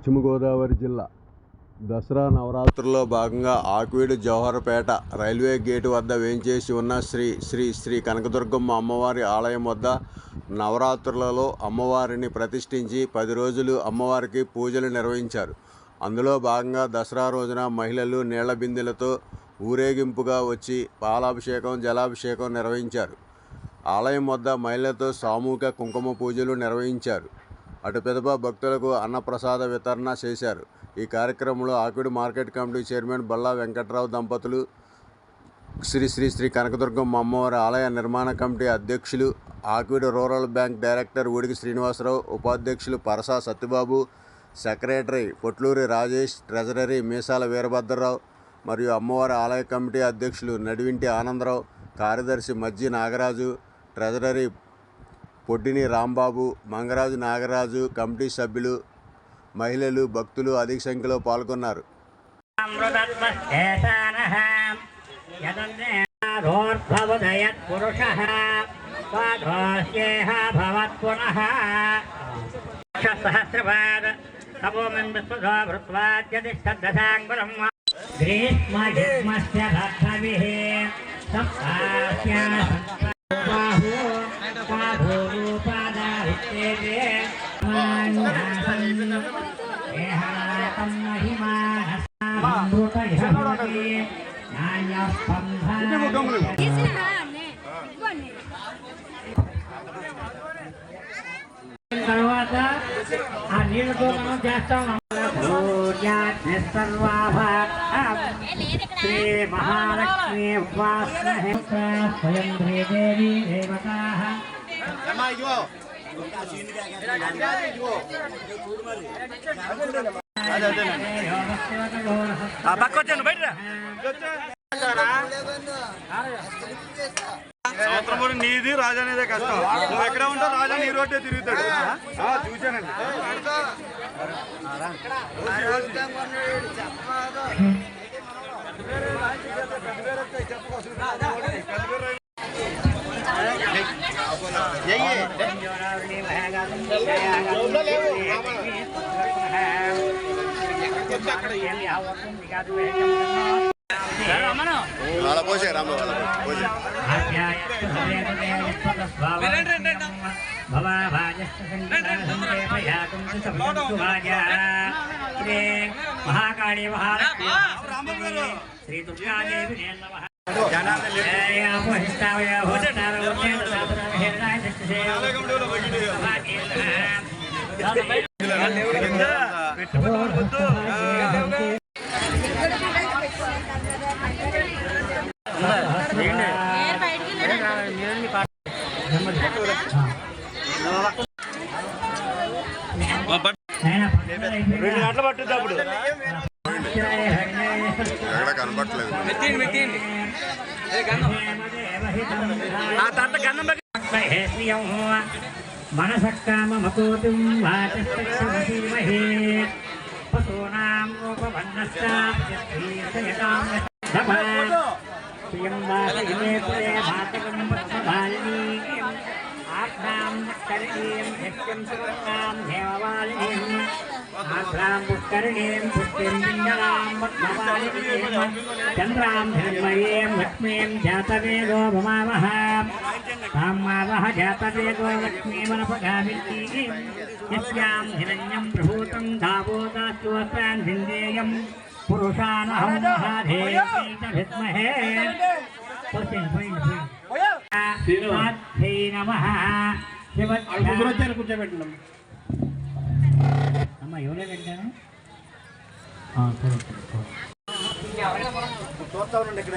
పశ్చిమ గోదావరి జిల్లా దసరా నవరాత్రుల్లో భాగంగా ఆకువీడు జవహర్పేట రైల్వే గేటు వద్ద వేంచేసి ఉన్న శ్రీ శ్రీ శ్రీ కనకదుర్గమ్మ అమ్మవారి ఆలయం వద్ద నవరాత్రులలో అమ్మవారిని ప్రతిష్ఠించి పది రోజులు అమ్మవారికి పూజలు నిర్వహించారు. అందులో భాగంగా దసరా రోజున మహిళలు నీళ్ళ బిందెలతో ఊరేగింపుగా వచ్చి పాలాభిషేకం జలాభిషేకం నిర్వహించారు. ఆలయం వద్ద మహిళలతో సామూహిక కుంకుమ పూజలు నిర్వహించారు. అటు పిదప భక్తులకు అన్నప్రసాద వితరణ చేశారు. ఈ కార్యక్రమంలో ఆకుడు market committee chairman Balla Venkatrao దంపతులు శ్రీ శ్రీ శ్రీ కనకదుర్గమ్మ అమ్మవారి ఆలయ నిర్మాణ కమిటీ అధ్యక్షులు Akividu rural bank director Udiki Srinivasarao ఉపాధ్యక్షులు పరసా సత్యబాబు సెక్రటరీ పొట్లూరి రాజేష్ ట్రెజరరీ మీసాల వీరభద్రరావు మరియు అమ్మవారి ఆలయ కమిటీ అధ్యక్షులు నడివింటి ఆనందరావు కార్యదర్శి మజ్జి నాగరాజు ట్రెజరరీ పొడ్డిని రాంబాబు మంగరాజు నాగరాజు కమిటీ సభ్యులు మహిళలు భక్తులు అధిక సంఖ్యలో పాల్గొన్నారు. అమృతత్మేతానః యదన్నేరోర్భవదయత్పురుషः సప్తాస్య తర్వాత ఆ నీళ్ళతో మనం చేస్తాం శ్రీ మహాలక్ష్మి ఉపాస్మహే స్వయం దేవి దేవతా పక్కొచ్చాను బయట సంవత్సరం నీది రాజా అనేదే కష్టం. నువ్వు ఎక్కడ ఉంటావు? రాజా నీ రోడ్డే తిరుగుతాడు. ఆ, చూశానండి. వాళ్ళ పోసే రాము పోసే మహాకాళీ మహాలక్ష్మి శ్రీ దుర్గాదేవి రెండు గంటలు పట్టుద్ది అప్పుడు? ఎక్కడ కనపట్లేదు ఆ తర్వాత గంధం? మనసక్కామకోతుం వాచస్తమహే పశూనాం రూపవర్ణశ్చాప్యయతాం ప్రియం వాసయిమే పురే భాతకం పద్మమాలినీం ఆభ్రాం కరణీం యక్ష్యం సువర్ణాం దేవవాలినీం ఆభ్రాం పుష్కరిణీం పుష్టిం పింగళాం పద్మమాలినీం చంద్రాం హిరణ్మయీం లక్ష్మీం పురుషానహం కూర్చోబెట్టినాం అమ్మ ఎవరే పెట్టాను. చూస్తా ఉండండి ఇక్కడ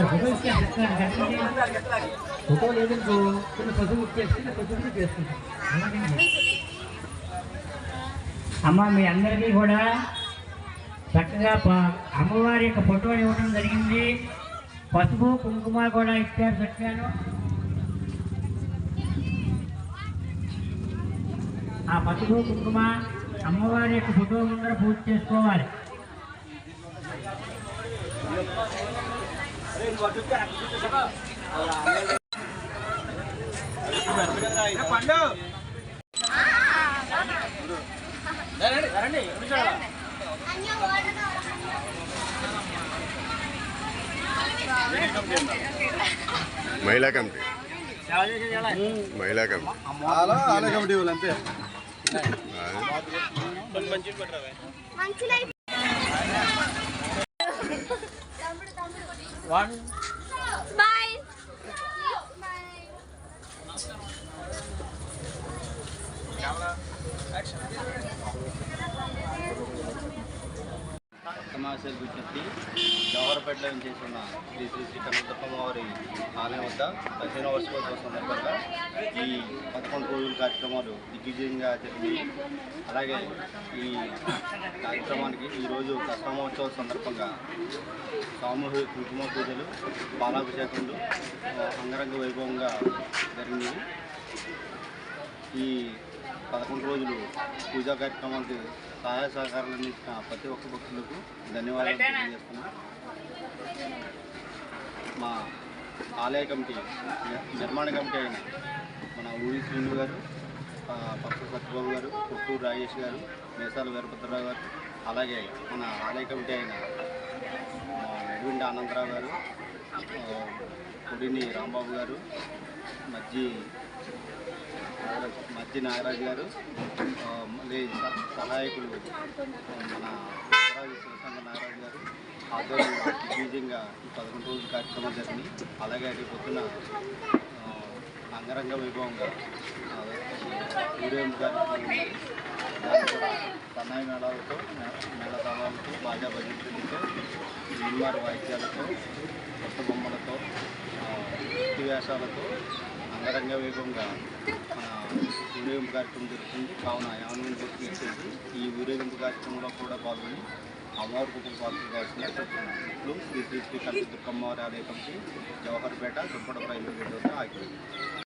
ఫోటో ఇచ్చేస్తాను ఫోటో లేదనుకో చిన్న పసుపు ఇచ్చేస్తే పసుపు చేసుకుంటాం అమ్మ మీ అందరికీ కూడా చక్కగా అమ్మవారి యొక్క ఫోటో ఇవ్వడం జరిగింది. పసుపు కుంకుమ కూడా ఇచ్చారు చక్కగాను. ఆ పసుపు కుంకుమ అమ్మవారి యొక్క ఫోటో ముందర పూజ చేసుకోవాలి. మహిళా కమిటీ. మహిళా కమిటీ. ఆలయ One. Bye. Camera. Action. Come on, sir. Good జవహర్పేటలో చేసిన శ్రీ శ్రీ శ్రీ కనకదుర్గమ్మ వారి ఆలయం వద్ద పదిహేనవ వర్షోత్సవం సందర్భంగా ఈ పదకొండు రోజుల కార్యక్రమాలు దిగ్విజయంగా జరిగింది అలాగే ఈ కార్యక్రమానికి ఈరోజు కష్టమోత్సవం సందర్భంగా సామూహిక కుంకుమ పూజలు బాలాభిషేకములు అంగరంగ వైభవంగా జరిగింది ఈ పదకొండు రోజులు పూజా కార్యక్రమానికి సహాయ సహకారాలు అందించిన ప్రతి ఒక్క భక్తులకు ధన్యవాదాలు తెలియజేస్తున్నాం. మా ఆలయ కమిటీ నిర్మాణ కమిటీ అయిన మన ఊరి శ్రీను గారు ఆ, పక్క సత్యబాబు గారు పుట్టూరు రాజేష్ గారు మేసాల వీరభద్రరావు గారు అలాగే మన ఆలయ కమిటీ అయిన మా నడివిండి ఆనందరావు గారు కొడిని రాంబాబు గారు మజ్జి నాగరాజు- నాగరాజు గారు సహాయకులు మన నాగరాజు శివసంగ గారు ఆధ్వర్యంలో దిగ్విజయంగా ఈ పదకొండు రోజుల కార్యక్రమం జరిగింది. అలాగే రేపు పొద్దున అంగరంగ వైభవంగా ఆ, కార్యక్రమం దాన్ని కూడా సన్నాయి మేళాలతో మేళతాళాలతో బాజా నిమ్మారు వాయిద్యాలతో కొత్త బొమ్మలతో భక్తి వేషాలతో అంగరంగ వైభవంగా మన ఊరేగింపు కార్యక్రమం జరుగుతుంది. కావున యావన భక్తులు ఈ ఊరేగింపు కార్యక్రమంలో కూడా పాల్గొని అమ్మవారి కుటుంబ పాల్గొనవలసిన ఇప్పుడు శ్రీ శ్రీ శ్రీ కనక దుర్గమ్మవారి ఆలయ కమిటీ జవహర్పేట దుప్పడ రైల్వే ఆగిపోయింది.